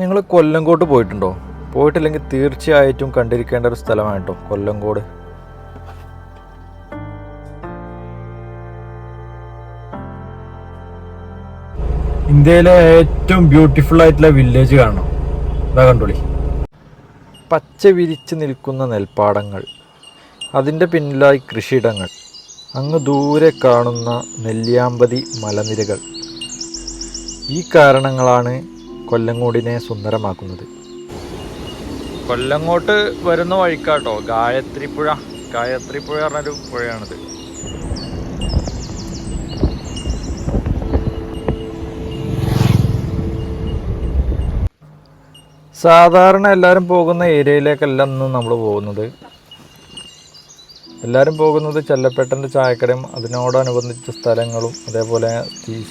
നിങ്ങൾ കൊല്ലങ്കോട്ട് പോയിട്ടുണ്ടോ? പോയിട്ടില്ലെങ്കിൽ തീർച്ചയായിട്ടും കണ്ടിരിക്കേണ്ട ഒരു സ്ഥലമാണ് കേട്ടോ കൊല്ലങ്കോട് ഇന്ത്യയിലെ ഏറ്റവും ബ്യൂട്ടിഫുൾ ആയിട്ടുള്ള വില്ലേജ് കാണണം. അതാ കണ്ടോളി. പച്ച വിരിച്ച് നിൽക്കുന്ന നെൽപ്പാടങ്ങൾ അതിന്റെ പിന്നിലായി കൃഷിയിടങ്ങൾ അങ്ങ് ദൂരെ കാണുന്ന നെല്ലിയാമ്പതി മലനിരകൾ. ഈ കാരണങ്ങളാണ് കൊല്ലങ്കോടിനെ സുന്ദരമാക്കുന്നത്? കൊല്ലങ്ങോട്ട് വരുന്ന വഴിക്കാട്ടോ. ഗായത്രി പുഴ ഗായത്രി പുഴ പറഞ്ഞൊരു പുഴയാണിത്. സാധാരണ എല്ലാവരും പോകുന്ന ഏരിയയിലേക്കല്ല ഇന്ന് നമ്മൾ പോകുന്നത്. എല്ലാവരും പോകുന്നത് ചെല്ലപ്പെട്ടന്റെ ചായക്കടയും അതിനോടനുബന്ധിച്ച സ്ഥലങ്ങളും അതേപോലെ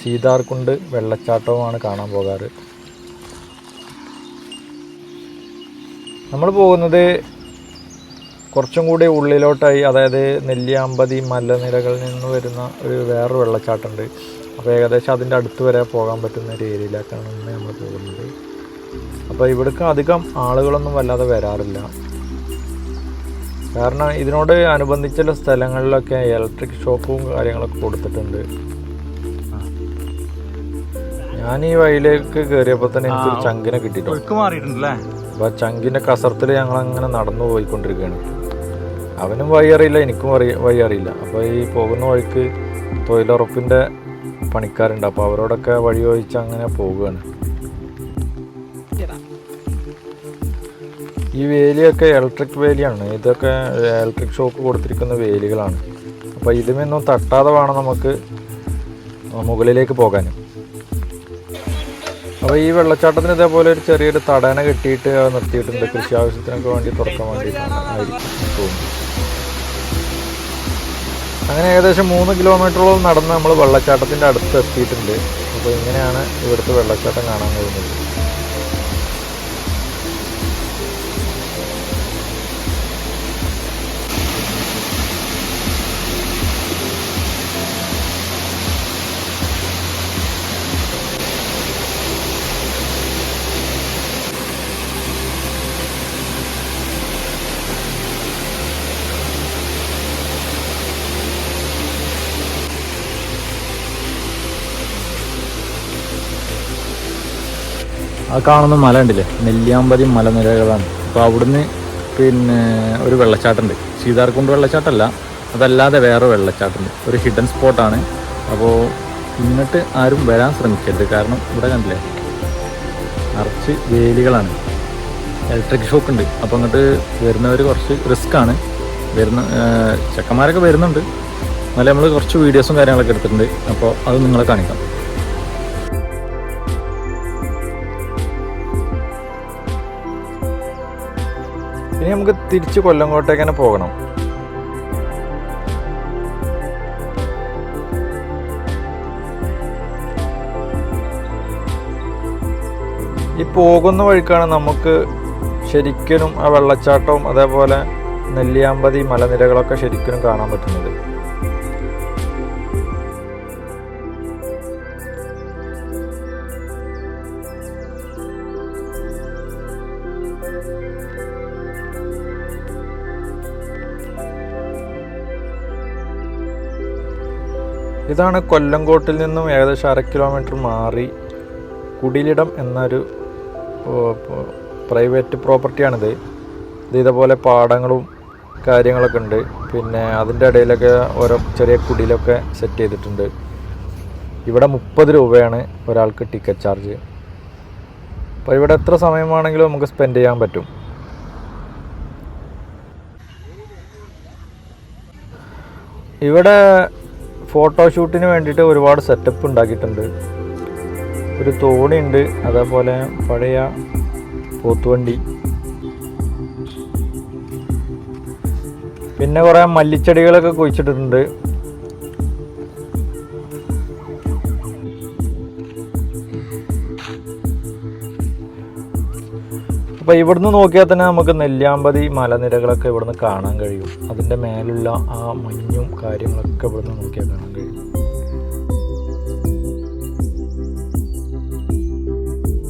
സീതാർകുണ്ട് വെള്ളച്ചാട്ടവുമാണ് കാണാൻ പോകാറ്. നമ്മൾ പോകുന്നത് കുറച്ചും കൂടി ഉള്ളിലോട്ടായി അതായത് നെല്ലിയാമ്പതി മലനിരകളിൽ നിന്ന് വരുന്ന ഒരു വേറൊരു വെള്ളച്ചാട്ടമുണ്ട്. അപ്പോൾ ഏകദേശം അതിന്റെ അടുത്ത് വരെ പോകാൻ പറ്റുന്ന ഒരു ഏരിയയിലേക്കാണ് ഇന്ന് നമ്മൾ പോകുന്നത്. അപ്പോൾ ഇവിടേക്ക് അധികം ആളുകളൊന്നും വല്ലാതെ വരാറില്ല. കാരണം ഇതിനോട് അനുബന്ധിച്ചുള്ള സ്ഥലങ്ങളിലൊക്കെ ഇലക്ട്രിക് ഷോപ്പും കാര്യങ്ങളൊക്കെ കൊടുത്തിട്ടുണ്ട്. ഞാൻ ഈ വഴിയിലേക്ക് കയറിയപ്പോൾ തന്നെ എനിക്കൊരു ചങ്കിനെ കിട്ടിയിട്ടുണ്ട്. അപ്പോൾ ആ ചങ്കിന്റെ കസർത്തിൽ ഞങ്ങളങ്ങനെ നടന്നു പോയിക്കൊണ്ടിരിക്കുകയാണ്. അവനും വഴി അറിയില്ല എനിക്കും വഴി വഴി അറിയില്ല അപ്പോൾ ഈ പോകുന്ന വഴിക്ക് തൊഴിലുറപ്പിന്റെ പണിക്കാരുണ്ട്. അപ്പോൾ അവരോടൊക്കെ വഴി ചോദിച്ച് അങ്ങനെ പോവുകയാണ് ഈ വേലിയൊക്കെ ഇലക്ട്രിക് വേലിയാണ്. ഇതൊക്കെ ഇലക്ട്രിക് ഷോക്ക് കൊടുത്തിരിക്കുന്ന വേലികളാണ്. അപ്പോൾ ഇതുമൊന്നും തട്ടാതെ വേണം നമുക്ക് മുകളിലേക്ക് പോകാൻ അപ്പോൾ ഈ വെള്ളച്ചാട്ടത്തിന് ഇതേപോലെ ഒരു ചെറിയൊരു തടയണ കെട്ടിയിട്ട് നിർത്തിയിട്ടുണ്ട്. കൃഷി ആവശ്യത്തിനൊക്കെ വേണ്ടി തുറക്കാൻ വേണ്ടിയിട്ടാണ്. അങ്ങനെ ഏകദേശം മൂന്ന് കിലോമീറ്ററോളം നടന്ന് നമ്മൾ വെള്ളച്ചാട്ടത്തിന്റെ അടുത്ത് എത്തിയിട്ടുണ്ട്. അപ്പോൾ ഇങ്ങനെയാണ് ഇവിടുത്തെ വെള്ളച്ചാട്ടം കാണാൻ കഴിയുന്നത് ആ കാണുന്ന മല ഉണ്ടല്ലേ നെല്ലിയാമ്പതി മലനിരകളാണ്. അപ്പോൾ അവിടുന്ന് പിന്നെ ഒരു വെള്ളച്ചാട്ടമുണ്ട്. സീതാർകുണ്ട് വെള്ളച്ചാട്ടമല്ല അതല്ലാതെ വേറെ വെള്ളച്ചാട്ടമുണ്ട്. ഒരു ഹിഡൻ സ്പോട്ടാണ് അപ്പോൾ ഇങ്ങോട്ട് ആരും വരാൻ ശ്രമിക്കരുത്. കാരണം ഇവിടെ കണ്ടില്ലേ? നിറച്ച് വേലികളാണ്. ഇലക്ട്രിക് ഷോക്ക് ഉണ്ട്. അപ്പോൾ അങ്ങോട്ട് വരുന്നവർ കുറച്ച് റിസ്ക് ആണ്. വരുന്ന ചെക്കന്മാരൊക്കെ വരുന്നുണ്ട്. എന്നാലും നമ്മൾ കുറച്ച് വീഡിയോസും കാര്യങ്ങളൊക്കെ എടുത്തിട്ടുണ്ട്. അപ്പോൾ അത് നിങ്ങളെ കാണിക്കാം. ഇനി നമുക്ക് തിരിച്ച് കൊല്ലങ്കോട്ടേക്ക് തന്നെ പോകണം. ഈ പോകുന്ന വഴിക്കാണ് നമുക്ക് ശരിക്കും ആ വെള്ളച്ചാട്ടവും അതേപോലെ നെല്ലിയാമ്പതി മലനിരകളൊക്കെ ശരിക്കും കാണാൻ പറ്റുന്നത്. ഇതാണ് കൊല്ലങ്കോട്ടിൽ നിന്നും ഏകദേശം അര കിലോമീറ്റർ മാറി കുടിലിടം എന്നൊരു പ്രൈവറ്റ് പ്രോപ്പർട്ടിയാണിത് ഇത് ഇതേപോലെ പാടങ്ങളും കാര്യങ്ങളൊക്കെ ഉണ്ട്. പിന്നെ അതിന്റെ ഇടയിലൊക്കെ ഓരോ ചെറിയ കുടിലൊക്കെ സെറ്റ് ചെയ്തിട്ടുണ്ട്. ഇവിടെ മുപ്പത് രൂപയാണ് ഒരാൾക്ക് ടിക്കറ്റ് ചാർജ് അപ്പോൾ ഇവിടെ എത്ര സമയമാണെങ്കിലും നമുക്ക് സ്പെൻഡ് ചെയ്യാൻ പറ്റും. ഇവിടെ ഫോട്ടോഷൂട്ടിന് വേണ്ടിയിട്ട് ഒരുപാട് സെറ്റപ്പ് ഉണ്ടാക്കിയിട്ടുണ്ട്. ഒരു തോണിയുണ്ട് അതേപോലെ പഴയ പോത്തുവണ്ടി. പിന്നെ കുറേ മല്ലിച്ചെടികളൊക്കെ കുഴിച്ചിട്ടിട്ടുണ്ട്. അപ്പോൾ ഇവിടുന്ന് നോക്കിയാൽ തന്നെ നമുക്ക് നെല്ലിയാമ്പതി മലനിരകളൊക്കെ ഇവിടുന്ന് കാണാൻ കഴിയും. അതിന്റെ മേലുള്ള ആ മഞ്ഞും കാര്യങ്ങളൊക്കെ ഇവിടുന്ന് നോക്കിയാൽ കാണാൻ കഴിയും.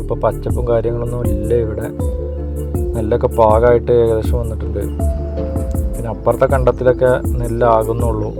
ഇപ്പോൾ പച്ചപ്പും കാര്യങ്ങളൊന്നും ഇല്ല ഇവിടെ. നെല്ലൊക്കെ പാകമായിട്ട് ഏകദേശം വന്നിട്ടുണ്ട്. പിന്നെ അപ്പുറത്തെ കണ്ടത്തിലൊക്കെ നെല്ലാകുന്നുള്ളൂ.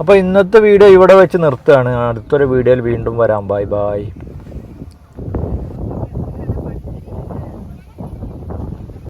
അപ്പോൾ ഇന്നത്തെ വീഡിയോ ഇവിടെ വെച്ച് നിർത്തുകയാണ്. അടുത്തൊരു വീഡിയോയിൽ വീണ്ടും വരാം. Bye bye